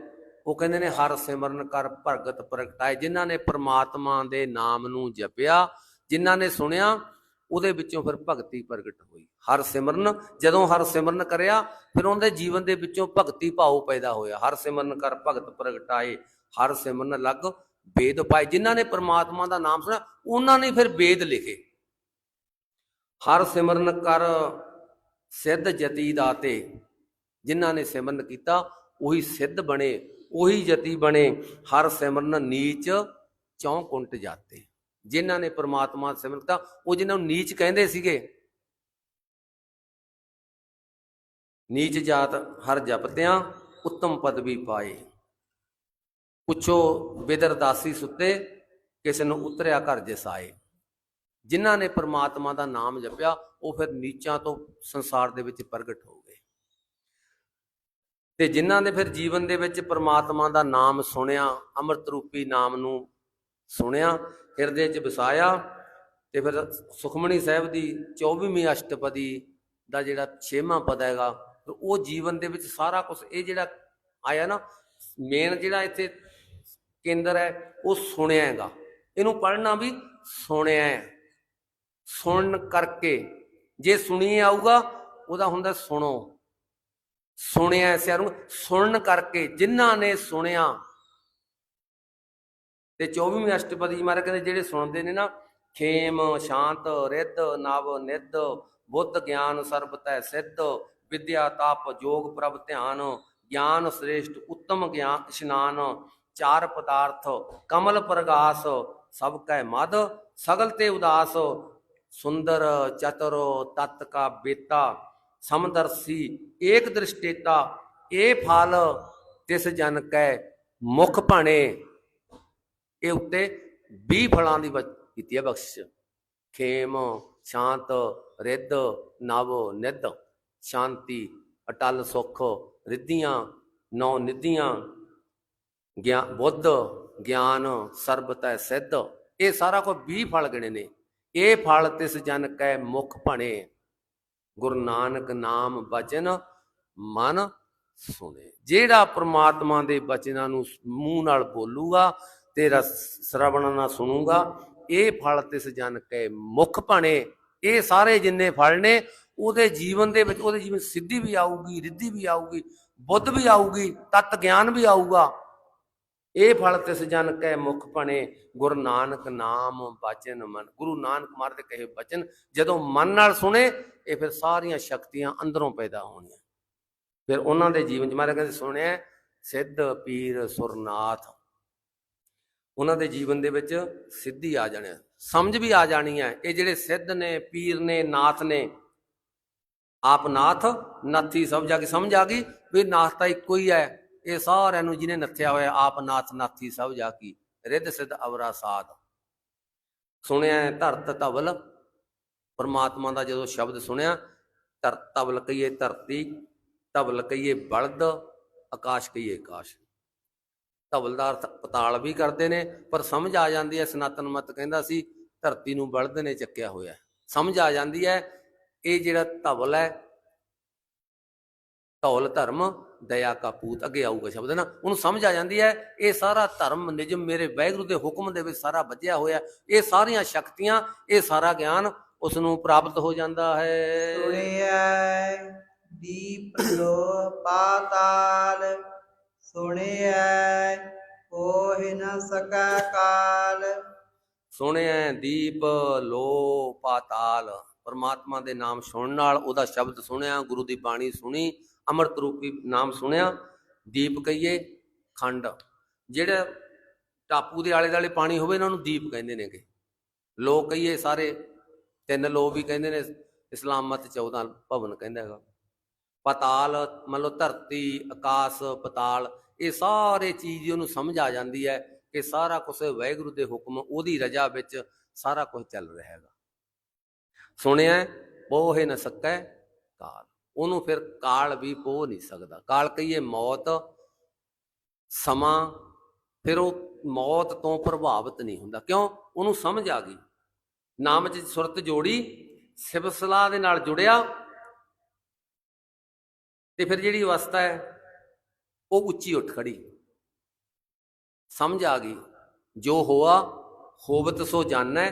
ਉਹ ਕਹਿੰਦੇ ਨੇ, ਹਰ ਸਿਮਰਨ ਕਰ, ਭਗਤ ਪ੍ਰਗਟਾਏ। ਜਿਨ੍ਹਾਂ ਨੇ ਪ੍ਰਮਾਤਮਾ ਦੇ ਨਾਮ ਨੂੰ ਜਪਿਆ, ਜਿਨ੍ਹਾਂ ਨੇ ਸੁਣਿਆ ਉਹਦੇ ਵਿੱਚੋਂ ਫਿਰ ਭਗਤੀ ਪ੍ਰਗਟ ਹੋਈ। ਹਰ ਸਿਮਰਨ, ਜਦੋਂ ਹਰ ਸਿਮਰਨ ਕਰਿਆ, ਫਿਰ ਉਹਦੇ ਜੀਵਨ ਦੇ ਵਿੱਚੋਂ ਭਗਤੀ ਭਾਵ ਪੈਦਾ ਹੋਇਆ। ਹਰ ਸਿਮਰਨ ਕਰ ਭਗਤ ਪ੍ਰਗਟਾਏ ਹਰ ਸਿਮਰਨ ਲੱਗ ਵੇਦ ਪਾਏ। ਜਿਨ੍ਹਾਂ ਨੇ ਪ੍ਰਮਾਤਮਾ ਦਾ ਨਾਮ ਸੁਣਿਆ, ਉਹਨਾਂ ਨੇ ਫਿਰ ਵੇਦ ਲਿਖੇ। ਹਰ ਸਿਮਰਨ ਕਰ ਸਿੱਧ ਜਤੀ ਦਾਤੇ। ਜਿਨ੍ਹਾਂ ਨੇ ਸਿਮਰਨ ਕੀਤਾ, ਉਹੀ ਸਿੱਧ ਬਣੇ, ਉਹੀ ਜਤੀ ਬਣੇ। ਹਰ ਸਿਮਰਨ ਨੀਚ, ਚੌਂ ਕੁੰਟ ਜਾਤੇ। ਜਿਨ੍ਹਾਂ ਨੇ ਪ੍ਰਮਾਤਮਾ ਦਾ ਸਿਮਰਨ ਕੀਤਾ, ਉਹ ਜਿਨ੍ਹਾਂ ਨੂੰ ਨੀਚ ਕਹਿੰਦੇ ਸੀਗੇ। ਨੀਚ ਜਾਤ ਹਰ ਜਪਤਿਆਂ, ਉੱਤਮ ਪਦਵੀ ਪਾਏ। ਪੁੱਛੋ ਬਿਦਰ ਦਾਸੀ ਸੁੱਤੇ, ਕਿਸੇ ਨੂੰ ਉਤਰਿਆ ਘਰ ਜਸਾਏ। ਜਿਨ੍ਹਾਂ ਨੇ ਪ੍ਰਮਾਤਮਾ ਦਾ ਨਾਮ ਜਪਿਆ, ਉਹ ਫਿਰ ਨੀਚਾਂ ਤੋਂ ਸੰਸਾਰ ਦੇ ਵਿੱਚ ਪ੍ਰਗਟ ਹੋ ਗਏ। ਤੇ ਜਿਨ੍ਹਾਂ ਨੇ ਫਿਰ ਜੀਵਨ ਦੇ ਵਿੱਚ ਪ੍ਰਮਾਤਮਾ ਦਾ ਨਾਮ ਸੁਣਿਆ, ਅੰਮ੍ਰਿਤ ਰੂਪੀ ਨਾਮ ਨੂੰ ਸੁਣਿਆ ਹਿਰਦੇ 'ਚ ਵਸਾਇਆ ਤੇ ਫਿਰ ਸੁਖਮਣੀ ਸਾਹਿਬ ਦੀ 24ਵੀਂ ਅਸ਼ਟਪਦੀ ਦਾ ਜਿਹੜਾ 6ਵਾਂ ਪਦ ਹੈਗਾ ਉਹ ਜੀਵਨ ਦੇ ਵਿੱਚ ਸਾਰਾ ਕੁਝ ਇਹ ਜਿਹੜਾ ਆਇਆ ਨਾ ਮੇਨ ਜਿਹੜਾ ਇੱਥੇ ਕੇਂਦਰ ਹੈ, ਉਹ ਸੁਣਿਆ ਹੈਗਾ। ਇਹਨੂੰ ਪੜ੍ਹਨਾ ਵੀ ਸੁਣਿਆ ਹੈ। ਸੁਣਨ ਕਰਕੇ ਜੇ ਸੁਣੀ ਆਊਗਾ, ਉਹਦਾ ਹੁੰਦਾ ਸੁਣੋ। ਸੁਣਿਆ ਐਸਿਆਂ ਨੂੰ ਸੁਣਨ ਕਰਕੇ ਜਿਨ੍ਹਾਂ ਨੇ ਸੁਣਿਆ ਤੇ 24ਵੀਂ ਅਸ਼ਟਪਦੀ ਮਹਾਰਾਜ ਕਹਿੰਦੇ ਜਿਹੜੇ ਸੁਣਦੇ ਨੇ ਨਾ, ਖੇਮ, ਸ਼ਾਂਤ, ਰਿੱਧ, ਨਵ, ਨਿੱਧ, ਬੁੱਧ ਗਿਆਨ, ਸਰਬ ਸਿੱਧ, ਵਿਦਿਆ, ਤਪ, ਜੋਗ, ਪ੍ਰਭ ਧਿਆਨ, ਗਿਆਨ ਸ੍ਰੇਸ਼ਟ, ਉੱਤਮ ਗਿਆਨ ਇਸ਼ਨਾਨ, ਚਾਰ ਪਦਾਰਥ, ਕਮਲ ਪ੍ਰਗਾਸ, ਸਭ ਕੈ ਮਦ, ਸਗਲ ਤੇ ਉਦਾਸ, ਸੁੰਦਰ, ਚਤੁਰ, ਤਤ ਕਾ ਬੇਤਾ, ਸਮਦਰਸੀ, ਏਕ ਦ੍ਰਿਸ਼ਟੇਤਾ, ਇਹ ਫਲ ਤਿਸ ਜਨ ਕੈ ਮੁਖ ਭਾਣੇ। ਇਹ ਉੱਤੇ 20 ਫਲਾਂ ਦੀ ਬਚ- ਕੀਤੀ ਹੈ ਬਖਸ਼ਿਸ਼। ਖੇਮ, ਸ਼ਾਂਤ, ਰਿੱਧ, ਨਵ, ਨਿੱਧ। ਸ਼ਾਂਤੀ, ਅਟਲ, ਸੁਖ, ਰਿੱਧੀਆਂ, ਨੌ ਨਿਧੀਆਂ। ਗਿਆਨ ਬੁੱਧ, ਗਿਆਨ ਸਰਬਤੈ ਸਿੱਧ। ਇਹ ਸਾਰਾ ਕੋ 20 ਫਲ ਗਿਣੇ ਨੇ। ਇਹ ਫਲ ਤਿਸ ਜਨ ਕੈ ਮੁਖ ਭਣੇ। ਗੁਰੂ ਨਾਨਕ ਨਾਮ ਬਚਨ ਮਨ ਸੁਣੇ। ਜਿਹੜਾ ਪ੍ਰਮਾਤਮਾ ਦੇ ਬਚਨਾਂ ਨੂੰ ਮੂੰਹ ਨਾਲ ਬੋਲੂਗਾ ਤੇਰਾ ਸ਼ਰਵਣ ਨਾਲ ਸੁਣੂਗਾ। ਇਹ ਫਲ ਤਿਸ ਜਨ ਕੈ ਮੁਖ ਭਣੇ। ਇਹ ਸਾਰੇ ਜਿੰਨੇ ਫਲ ਨੇ, ਉਹਦੇ ਜੀਵਨ ਦੇ ਵਿੱਚ, ਉਹਦੇ ਜੀਵਨ ਸਿੱਧੀ ਵੀ ਆਊਗੀ, ਰਿੱਧੀ ਵੀ ਆਊਗੀ, ਬੁੱਧ ਵੀ ਆਊਗੀ, ਤਤ ਗਿਆਨ ਵੀ ਆਊਗਾ। ਇਹ ਫਲ ਤਿਸ ਜਨ ਕੈ ਮੁਖ ਭਣੇ। ਗੁਰੂ ਨਾਨਕ ਨਾਮ ਬਚਨ ਮਨ। ਗੁਰੂ ਨਾਨਕ ਮਾਰ ਦੇ ਕਹੇ ਬਚਨ। ਜਦੋਂ ਮਨ ਨਾਲ ਸੁਣੇ, ਇਹ ਫਿਰ ਸਾਰੀਆਂ ਸ਼ਕਤੀਆਂ ਅੰਦਰੋਂ ਪੈਦਾ ਹੋਣੀਆਂ। ਫਿਰ ਉਹਨਾਂ ਦੇ ਜੀਵਨ ਚ ਮਾਰੇ ਕਹਿੰਦੇ, ਸੁਣਿਆ, ਸਿੱਧ ਪੀਰ ਸੁਰਨਾਥ। ਉਹਨਾਂ ਦੇ ਜੀਵਨ ਦੇ ਵਿੱਚ ਸਿੱਧੀ ਆ ਜਾਣੀ ਹੈ। ਸਮਝ ਵੀ ਆ ਜਾਣੀ ਹੈ। ਇਹ ਜਿਹੜੇ ਸਿੱਧ ਨੇ, ਪੀਰ ਨੇ, ਨਾਥ ਨੇ, ਆਪ ਨਾਥ, ਨਾਥੀ ਸਭ ਜਾ ਕੇ ਸਮਝ ਆ ਗਈ ਵੀ ਨਾਥ ਤਾਂ ਇੱਕੋ ਹੀ ਹੈ। ਇਹ ਸਾਰਿਆਂ ਨੂੰ ਜਿਹਨੇ ਨੱਥਿਆ ਹੋਇਆ, ਆਪ ਨਾਥ, ਨਾਥੀ ਸਭ ਜਾ ਕੀ ਰਿੱਧ ਸਿੱਧ ਅਵਰਾ ਸਾਧ। ਸੁਣਿਆ ਧਰਤ ਧਵਲ। ਪਰਮਾਤਮਾ ਦਾ ਜਦੋਂ ਸ਼ਬਦ ਸੁਣਿਆ ਧਰ ਧਵਲ ਕਹੀਏ ਧਰਤੀ, ਧਵਲ ਕਹੀਏ ਬਲਦ, ਆਕਾਸ਼ ਕਹੀਏ ਆਕਾਸ਼। ਧਵਲ ਦਾ ਅਰਥ ਪਤਾਲ ਵੀ ਕਰਦੇ ਨੇ, ਪਰ ਸਮਝ ਆ ਜਾਂਦੀ ਹੈ, ਸਨਾਤਨ ਮਤ ਕਹਿੰਦਾ ਸੀ, ਧਰਤੀ ਨੂੰ ਬਲਦ ਨੇ ਚੱਕਿਆ ਹੋਇਆ ਸਮਝ ਆ ਜਾਂਦੀ ਹੈ, ਇਹ ਜਿਹੜਾ ਧਵਲ ਹੈ, ਧੌਲ ਧਰਮ, ਦਇਆ ਕਾ ਪੂਤ, ਅੱਗੇ ਆਊਗਾ ਸ਼ਬਦ ਨਾ, ਉਹਨੂੰ ਸਮਝ ਆ ਜਾਂਦੀ ਹੈ, ਇਹ ਸਾਰਾ ਧਰਮ ਨਿਜਮ ਮੇਰੇ ਵਾਹਿਗੁਰੂ ਦੇ ਹੁਕਮ ਦੇ ਵਿੱਚ ਸਾਰਾ ਵੱਜਿਆ ਹੋਇਆ ਇਹ ਸਾਰੀਆਂ ਸ਼ਕਤੀਆਂ, ਇਹ ਸਾਰਾ ਗਿਆਨ ਉਸ ਨੂੰ ਪ੍ਰਾਪਤ ਹੋ ਜਾਂਦਾ ਹੈ। ਸੁਣਿਐ ਦੀਪ ਲੋ ਪਾਤਾਲ ਸੁਣਿਐ ਕੋਹਿ ਨ ਸਕੈ ਕਾਲ। ਸੁਣਿਆ ਦੀਪ ਲੋ ਪਾਤਾਲ। ਪਰਮਾਤਮਾ ਦੇ ਨਾਮ ਸੁਣਨ ਨਾਲ ਉਹਦਾ ਸ਼ਬਦ ਸੁਣਿਆ, ਗੁਰੂ ਦੀ ਬਾਣੀ ਸੁਣੀ, ਅੰਮ੍ਰਿਤ ਰੂਪੀ ਨਾਮ ਸੁਣਿਆ, ਦੀਪ ਕਹੀਏ ਖੰਡ। ਜਿਹੜਾ ਟਾਪੂ ਦੇ ਆਲੇ ਦੁਆਲੇ ਪਾਣੀ ਹੋਵੇ, ਇਹਨਾਂ ਨੂੰ ਦੀਪ ਕਹਿੰਦੇ ਨੇਗੇ ਲੋਕ ਕਹੀਏ ਸਾਰੇ, ਤਿੰਨ ਲੋ ਵੀ ਕਹਿੰਦੇ ਨੇ, ਇਸਲਾਮ ਮਤ 14 ਭਵਨ ਕਹਿੰਦਾ ਹੈਗਾ। ਪਤਾਲ, ਮੰਨ ਲਓ ਧਰਤੀ, ਆਕਾਸ਼, ਪਤਾਲ, ਇਹ ਸਾਰੇ ਚੀਜ਼ ਉਹਨੂੰ ਸਮਝ ਆ ਜਾਂਦੀ ਹੈ ਕਿ ਸਾਰਾ ਕੁਝ ਵਾਹਿਗੁਰੂ ਦੇ ਹੁਕਮ, ਉਹਦੀ ਰਜਾ ਵਿੱਚ ਸਾਰਾ ਕੁਝ ਚੱਲ ਰਿਹਾ ਹੈਗਾ। ਸੁਣਿਆ ਪੋਹੇ ਨ ਸਕੈ ਕਾਲ। ਉਹਨੂੰ ਫਿਰ ਕਾਲ ਵੀ ਪੋਹ ਨਹੀਂ ਸਕਦਾ। ਕਾਲ ਕਹੀਏ ਮੌਤ, ਸਮਾਂ, ਫਿਰ ਉਹ ਮੌਤ ਤੋਂ ਪ੍ਰਭਾਵਿਤ ਨਹੀਂ ਹੁੰਦਾ। ਕਿਉਂ? ਉਹਨੂੰ ਸਮਝ ਆ ਗਈ। ਨਾਮ 'ਚ ਸੁਰਤ ਜੋੜੀ ਸਿਵਸਲਾ ਦੇ ਨਾਲ ਜੁੜਿਆ ਤੇ ਫਿਰ ਜਿਹੜੀ ਅਵਸਥਾ ਹੈ, ਉਹ ਉੱਚੀ ਉੱਠ ਖੜੀ। ਸਮਝ ਆ ਗਈ। ਜੋ ਹੋਆ, ਹੋਵਤ ਸੋ ਜਾਣੈ,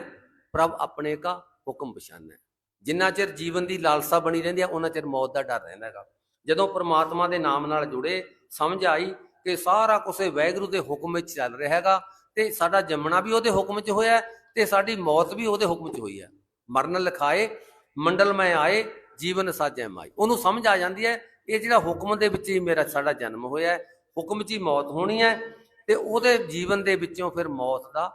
ਪ੍ਰਭ ਆਪਣੇ ਕਾ ਹੁਕਮ ਪਛਾਨੈ ਜਿੰਨਾ ਚਿਰ ਜੀਵਨ ਦੀ ਲਾਲਸਾ ਬਣੀ ਰਹਿੰਦੀ ਹੈ ਉਹਨਾਂ ਚਿਰ ਮੌਤ ਦਾ ਡਰ ਰਹਿੰਦਾ ਹੈਗਾ। ਜਦੋਂ ਪ੍ਰਮਾਤਮਾ ਦੇ ਨਾਮ ਨਾਲ ਜੁੜੇ, ਸਮਝ ਆਈ ਕਿ ਸਾਰਾ ਕੁਝ ਵਾਹਿਗੁਰੂ ਦੇ ਹੁਕਮ ਵਿੱਚ ਚੱਲ ਰਿਹਾ ਹੈਗਾ ਤੇ ਸਾਡਾ ਜੰਮਣਾ ਵੀ ਉਹਦੇ ਹੁਕਮ 'ਚ ਹੋਇਆ ਤੇ ਸਾਡੀ ਮੌਤ ਵੀ ਉਹਦੇ ਹੁਕਮ 'ਚ ਹੋਈ ਹੈ। ਮਰਨ ਲਿਖਾਏ, ਮੰਡਲ ਮੈਂ ਆਏ, ਜੀਵਨ ਸਾਜੈ ਮਾਈ। ਉਹਨੂੰ ਸਮਝ ਆ ਜਾਂਦੀ ਹੈ ਇਹ ਜਿਹੜਾ ਹੁਕਮ ਦੇ ਵਿੱਚ ਹੀ ਮੇਰਾ ਸਾਡਾ ਜਨਮ ਹੋਇਆ ਹੈ, ਹੁਕਮ 'ਚ ਹੀ ਮੌਤ ਹੋਣੀ ਹੈ ਤੇ ਉਹਦੇ ਜੀਵਨ ਦੇ ਵਿੱਚੋਂ ਫਿਰ ਮੌਤ ਦਾ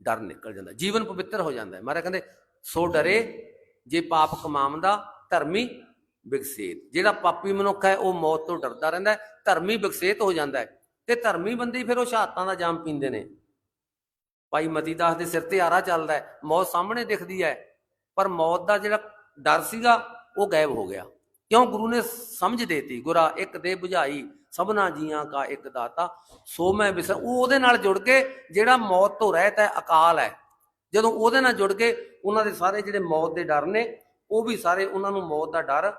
ਡਰ ਨਿਕਲ ਜਾਂਦਾ, ਜੀਵਨ ਪਵਿੱਤਰ ਹੋ ਜਾਂਦਾ ਹੈ। ਮਹਾਰਾਜ ਕਹਿੰਦੇ, ਸੋ ਡਰੇ ਜੇ ਪਾਪ ਕਮਾਉਂਦਾ, ਧਰਮੀ ਵਿਕਸੇਤ। ਜਿਹੜਾ ਪਾਪੀ ਮਨੁੱਖ ਹੈ, ਉਹ ਮੌਤ ਤੋਂ ਡਰਦਾ ਰਹਿੰਦਾ ਹੈ, ਧਰਮੀ ਵਿਕਸੇਤ ਹੋ ਜਾਂਦਾ ਹੈ। ਤੇ ਧਰਮੀ ਬੰਦੇ ਫਿਰ ਉਹ ਸ਼ਹਾਦਤਾਂ ਦਾ ਜਾਮ ਪੀਂਦੇ ਨੇ। ਭਾਈ ਮਤੀ ਦਾਸ ਦੇ ਸਿਰ ਤੇ ਆਰਾ ਚੱਲਦਾ ਹੈ, ਮੌਤ ਸਾਹਮਣੇ ਦਿਖਦੀ ਹੈ, ਪਰ ਮੌਤ ਦਾ ਜਿਹੜਾ ਡਰ ਸੀਗਾ, ਉਹ ਗਾਇਬ ਹੋ ਗਿਆ। ਕਿਉਂ ਗੁਰੂ ਨੇ ਸਮਝ ਦੇਤੀ? ਗੁਰਾ ਇੱਕ ਦੇ 부ਝਾਈ ਸਭਨਾ ਜੀਆਂ ਕਾ ਇੱਕ ਦਾਤਾ, ਸੋ ਮੈਂ ਵਿਸ ਉਹ ਉਹਦੇ ਨਾਲ ਜੁੜ ਕੇ ਜਿਹੜਾ ਮੌਤ ਤੋਂ ਰਹਿਤ ਹੈ, ਅਕਾਲ ਹੈ। ਜਦੋਂ ਉਹਦੇ ਨਾਲ ਜੁੜ ਕੇ ਉਹਨਾਂ ਦੇ ਸਾਰੇ ਜਿਹੜੇ ਮੌਤ ਦੇ ਡਰ ਨੇ, ਉਹ ਵੀ ਸਾਰੇ ਉਹਨਾਂ ਨੂੰ ਮੌਤ ਦਾ ਡਰ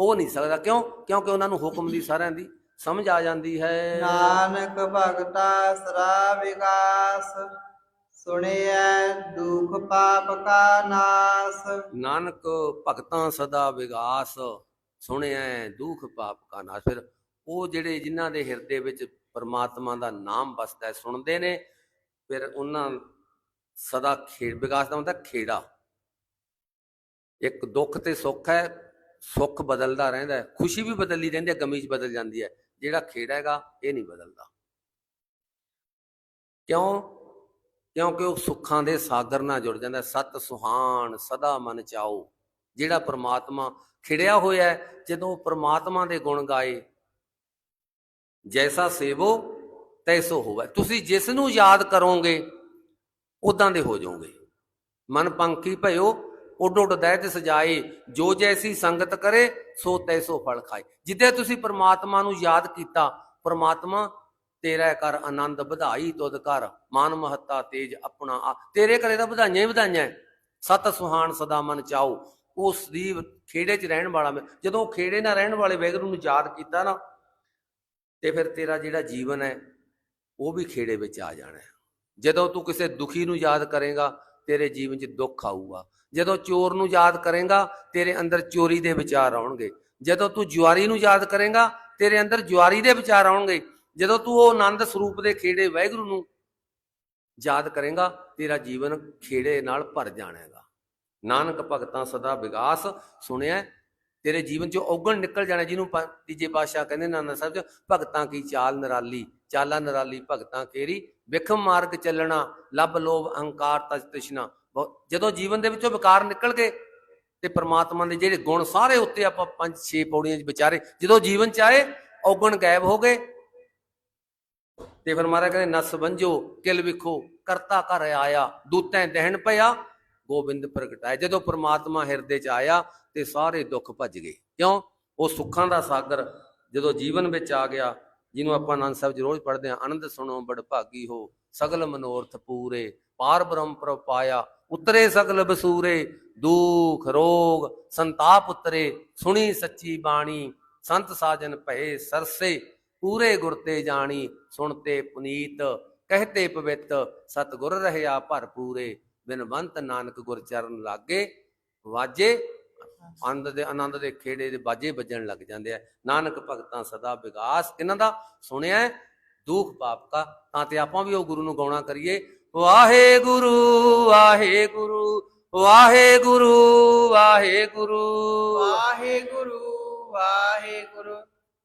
ਹੋ ਨਹੀਂ ਸਕਦਾ। ਕਿਉਂ? ਕਿਉਂਕਿ ਉਹਨਾਂ ਨੂੰ ਹੁਕਮ ਦੀ ਸਾਰਿਆਂ ਦੀ ਸਮਝ ਆ ਜਾਂਦੀ ਹੈ। ਨਾਨਕ ਭਗਤਾ ਸਰਾ ਵਿਗਾਸ ਸੁਣਿਐ ਦੁਖ ਪਾਪ ਕਾ ਨਾਸ। ਨਾਨਕ ਭਗਤਾਂ ਸਦਾ ਵਿਗਾਸ ਸੁਣਿਆ ਦੁਖ ਪਾਪ ਕਾ ਨਾਸ਼। ਫਿਰ ਉਹ ਜਿਹੜੇ ਜਿਨ੍ਹਾਂ ਦੇ ਹਿਰਦੇ ਵਿੱਚ ਪਰਮਾਤਮਾ ਦਾ ਨਾਮ ਵਸਦਾ ਹੈ, ਸੁਣਦੇ ਨੇ, ਫਿਰ ਉਹਨਾਂ ਸਦਾ ਖੇੜ ਵਿਕਾਸ ਦਾ ਹੁੰਦਾ ਖੇੜਾ। ਇੱਕ ਦੁੱਖ ਤੇ ਸੁੱਖ ਹੈ, ਸੁੱਖ ਬਦਲਦਾ ਰਹਿੰਦਾ ਹੈ, ਖੁਸ਼ੀ ਵੀ ਬਦਲਦੀ ਰਹਿੰਦੀ ਹੈ, ਗਮੀ ਚ ਬਦਲ ਜਾਂਦੀ ਹੈ। ਜਿਹੜਾ ਖੇੜਾ ਹੈਗਾ, ਇਹ ਨਹੀਂ ਬਦਲਦਾ। ਕਿਉਂ? ਕਿਉਂਕਿ ਉਹ ਸੁੱਖਾਂ ਦੇ ਸਾਗਰ ਨਾਲ ਜੁੜ ਜਾਂਦਾ ਸਤ ਸੁਹਾਨ ਸਦਾ ਮਨ ਚਾਓ। ਜਿਹੜਾ ਪ੍ਰਮਾਤਮਾ ਖਿੜਿਆ ਹੋਇਆ ਹੈ, ਜਦੋਂ ਉਹ ਪ੍ਰਮਾਤਮਾ ਦੇ ਗੁਣ ਗਾਏ, ਜੈਸਾ ਸੇਵੋ, ਤੈਸੋ ਹੋਵੇ। ਤੁਸੀਂ ਜਿਸ ਨੂੰ ਯਾਦ ਕਰੋਗੇ ਉਦਾਂ ਦੇ ਹੋ ਜਾਓਗੇ। ਮਨ ਪੰਖੀ ਭਇਓ, ਉੱਡ ਉੱਡ ਦਹਿ ਸਜਾਏ ਜੋ ਜੈਸੀ ਸੰਗਤ ਕਰੇ, ਸੋ ਤੈਸੋ ਫਲ ਖਾਏ। ਜਿੱਦੇ ਤੁਸੀਂ ਪ੍ਰਮਾਤਮਾ ਨੂੰ ਯਾਦ ਕੀਤਾ, ਪ੍ਰਮਾਤਮਾ ਤੇਰਾ ਕਰ ਆਨੰਦ ਵਧਾਈ, ਤੁਧ ਕਰ ਮਾਨ ਮਹੱਤਾ ਤੇਜ ਆਪਣਾ ਆ। ਤੇਰੇ ਘਰੇ ਤਾਂ ਵਧਾਈਆਂ ਹੀ ਵਧਾਈਆਂ ਸਤ ਸੁਹਾਨ ਸਦਾ ਮਨ ਚਾਓ। ਉਸ ਦੀ ਖੇੜੇ 'ਚ ਰਹਿਣ ਵਾਲਾ ਮੈਂ ਜਦੋਂ ਖੇੜੇ ਨਾਲ ਰਹਿਣ ਵਾਲੇ ਵੈਗਰੂ ਨੂੰ ਯਾਦ ਕੀਤਾ ਨਾ, ਤੇ ਫਿਰ ਤੇਰਾ ਜਿਹੜਾ ਜੀਵਨ ਹੈ ਉਹ ਵੀ ਖੇੜੇ ਵਿੱਚ ਆ ਜਾਣਾ ਜਦੋਂ ਤੂੰ ਕਿਸੇ ਦੁਖੀ ਨੂੰ ਯਾਦ ਕਰੇਗਾ, ਤੇਰੇ ਜੀਵਨ 'ਚ ਦੁੱਖ ਆਊਗਾ। ਜਦੋਂ ਚੋਰ ਨੂੰ ਯਾਦ ਕਰੇਗਾ, ਤੇਰੇ ਅੰਦਰ ਚੋਰੀ ਦੇ ਵਿਚਾਰ ਆਉਣਗੇ। ਜਦੋਂ ਤੂੰ ਜੁਆਰੀ ਨੂੰ ਯਾਦ ਕਰੇਗਾ, ਤੇਰੇ ਅੰਦਰ ਜੁਆਰੀ ਦੇ ਵਿਚਾਰ ਆਉਣਗੇ। ਜਦੋਂ ਤੂੰ ਉਹ ਆਨੰਦ ਸਰੂਪ ਦੇ ਖੇੜੇ ਵਾਹਿਗੁਰੂ ਨੂੰ ਯਾਦ ਕਰੇਗਾ, ਤੇਰਾ ਜੀਵਨ ਖੇੜੇ ਨਾਲ ਭਰ ਜਾਣਾਗਾ। ਨਾਨਕ ਭਗਤਾਂ ਸਦਾ ਵਿਗਾਸ ਸੁਣਿਆ ਤੇਰੇ ਜੀਵਨ ਚੋਂ ਔਗਣ ਨਿਕਲ ਜਾਣਾ, ਜਿਹਨੂੰ ਤੀਜੇ ਪਾਤਸ਼ਾਹ ਕਹਿੰਦੇ ਨਾਨਾ ਸਾਹਿਬ ਚ, ਭਗਤਾਂ ਕੀ ਚਾਲ ਨਰਾਲੀ, ਚਾਲਾ ਨਰਾਲੀ, ਭਗਤਾਂ ਕੇਰੀ ਵਿਖਮ ਮਾਰਗ ਚੱਲਣਾ, ਲੱਭ ਲੋਭ ਅਹੰਕਾਰ ਤਜ ਤ੍ਰਿਸ਼ਨਾ। ਜਦੋਂ ਜੀਵਨ ਦੇ ਵਿੱਚੋਂ ਵਿਕਾਰ ਨਿਕਲ ਗਏ, ਤੇ ਪ੍ਰਮਾਤਮਾ ਦੇ ਜਿਹੜੇ ਗੁਣ ਸਾਰੇ ਉੱਤੇ ਆਪਾਂ ਪੰਜ ਛੇ ਪੌੜੀਆਂ 'ਚ ਵਿਚਾਰੇ, ਜਦੋਂ ਜੀਵਨ ਚ ਆਏ, ਔਗਣ ਗਾਇਬ ਹੋ ਗਏ ਤੇ ਫਿਰ ਮਹਾਰਾਜ ਕਹਿੰਦੇ, ਨਸ ਬੰਜੋ ਕਿਲ ਵਿਖੋ, ਕਰਤਾ ਘਰ ਆਇਆ, ਦੂਤੈਂ ਦਹਿਣ ਪਿਆ, ਗੋਬਿੰਦ ਪ੍ਰਗਟਾਇਆ। ਜਦੋਂ ਪ੍ਰਮਾਤਮਾ ਹਿਰਦੇ 'ਚ ਆਇਆ ਤੇ ਸਾਰੇ ਦੁੱਖ ਭੱਜ ਗਏ। ਕਿਉਂ? ਉਹ ਸੁੱਖਾਂ ਦਾ ਸਾਗਰ ਜਦੋਂ ਜੀਵਨ ਵਿੱਚ ਆ ਗਿਆ, ਜਿਹਨੂੰ ਆਪਾਂ ਆਨੰਦ ਸਾਹਿਬ 'ਚ ਰੋਜ਼ ਪੜ੍ਹਦੇ ਹਾਂ, ਆਨੰਦ ਸੁਣੋ ਬੜ ਭਾਗੀ ਹੋ, ਸਗਲ ਮਨੋਰਥ ਪੂਰੇ, ਪਾਰ ਬ੍ਰਹਮ ਪ੍ਰਭ ਪਾਇਆ, ਉਤਰੇ ਸਗਲ ਬਸੂਰੇ, ਦੁਖ, ਰੋਗ, ਸੰਤਾਪ ਉਤਰੇ, ਸੁਣੀ ਸੱਚੀ ਬਾਣੀ, ਸੰਤ ਸਾਜਨ ਭਏ ਸਰਸੇ ਪੂਰੇ ਗੁਰ ਤੇ ਜਾਣੀ ਸੁਣਤੇ ਪੁਨੀਤ ਕਹਤੇ ਪਵਿੱਤ, ਸਤਿਗੁਰ ਰਹਿਆ ਭਰਪੂਰੇ, ਬਿਨਵੰਤ ਨਾਨਕ ਗੁਰ ਚਰਨ ਲਾਗੇ, ਵਾਜੇ, ਆਨੰਦ ਦੇ ਆਨੰਦ ਦੇ ਖੇੜੇ ਦੇ ਬਾਜੇ ਵੱਜਣ ਲੱਗ ਜਾਂਦੇ ਆ। ਨਾਨਕ ਭਗਤਾਂ ਸਦਾ ਵਿਗਾਸ, ਇਹਨਾਂ ਦਾ ਸੁਣਿਆ ਦੁੱਖ ਪਾਪ ਕਾ, ਤਾਂ ਤੇ ਆਪਾਂ ਵੀ ਉਹ ਗੁਰੂ ਨੂੰ ਗਾਉਣਾ ਕਰੀਏ। ਵਾਹਿਗੁਰੂ ਵਾਹਿਗੁਰੂ ਵਾਹਿਗੁਰੂ ਵਾਹਿਗੁਰੂ। ਵਾਹਿਗੁਰੂ ਵਾਹਿਗੁਰੂ।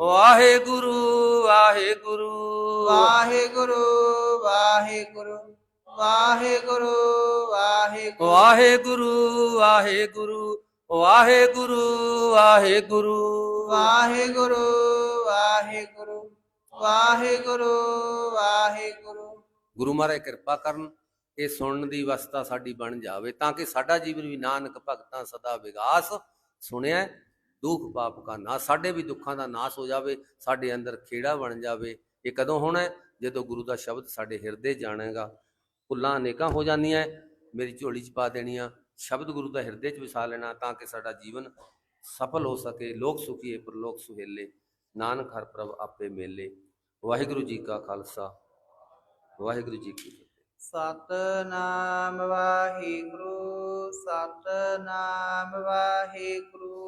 ਵਾਹਿਗੁਰੂ ਵਾਹਿਗੁਰੂ। ਵਾਹਿਗੁਰੂ ਵਾਹਿਗੁਰੂ ਵਾਹਿਗੁਰੂ ਵਾਹਿਗੁਰੂ। ਵਾਹਿਗੁਰੂ ਵਾਹਿਗੁਰੂ ਵਾਹਿਗੁਰੂ ਵਾਹਿਗੁਰੂ। ਵਾਹਿਗੁਰੂ ਵਾਹਿਗੁਰੂ ਵਾਹਿਗੁਰੂ ਵਾਹਿਗੁਰੂ। ਗੁਰੂ ਮਹਾਰਾਜ ਕਿਰਪਾ ਕਰਨ ਇਹ ਸੁਣਨ ਦੀ ਅਵਸਥਾ ਸਾਡੀ ਬਣ ਜਾਵੇ ਤਾਂ ਕਿ ਸਾਡਾ ਜੀਵਨ ਵੀ ਨਾਨਕ ਭਗਤਾਂ ਸਦਾ ਵਿਗਾਸ ਸੁਣਿਆ ਦੁੱਖ ਪਾਪ ਕਾ ਨਾਸ, ਸਾਡੇ ਵੀ ਦੁੱਖਾਂ ਦਾ ਨਾਸ ਹੋ ਜਾਵੇ, ਸਾਡੇ ਅੰਦਰ ਖੇੜਾ ਬਣ ਜਾਵੇ। ਇਹ ਕਦੋਂ ਹੋਣਾ ਜਦੋਂ ਗੁਰੂ ਦਾ ਸ਼ਬਦ ਸਾਡੇ ਹਿਰਦੇ ਜਾਣੇਗਾ। ਭੁੱਲਾਂ ਅਨੇਕਾਂ ਹੋ ਜਾਂਦੀਆਂ ਮੇਰੀ ਝੋਲੀ 'ਚ ਪਾ ਦੇਣੀਆਂ ਸ਼ਬਦ ਗੁਰੂ ਦਾ ਹਿਰਦੇ 'ਚ ਵਸਾ ਲੈਣਾ ਤਾਂ ਕਿ ਸਾਡਾ ਜੀਵਨ ਸਫਲ ਹੋ ਸਕੇ, ਲੋਕ ਸੁਖੀਏ ਪਰਲੋਕ ਸੁਹੇਲੇ। ਨਾਨਕ ਹਰ ਪ੍ਰਭ ਆਪੇ ਮੇਲੇ। ਵਾਹਿਗੁਰੂ ਜੀ ਕਾ ਖਾਲਸਾ। ਵਾਹਿਗੁਰੂ ਜੀ ਕੀ ਫਤਿਹ। ਸਤਨਾਮ ਵਾਹਿਗੁਰੂ ਸਤਨਾਮ ਵਾਹਿਗੁਰੂ।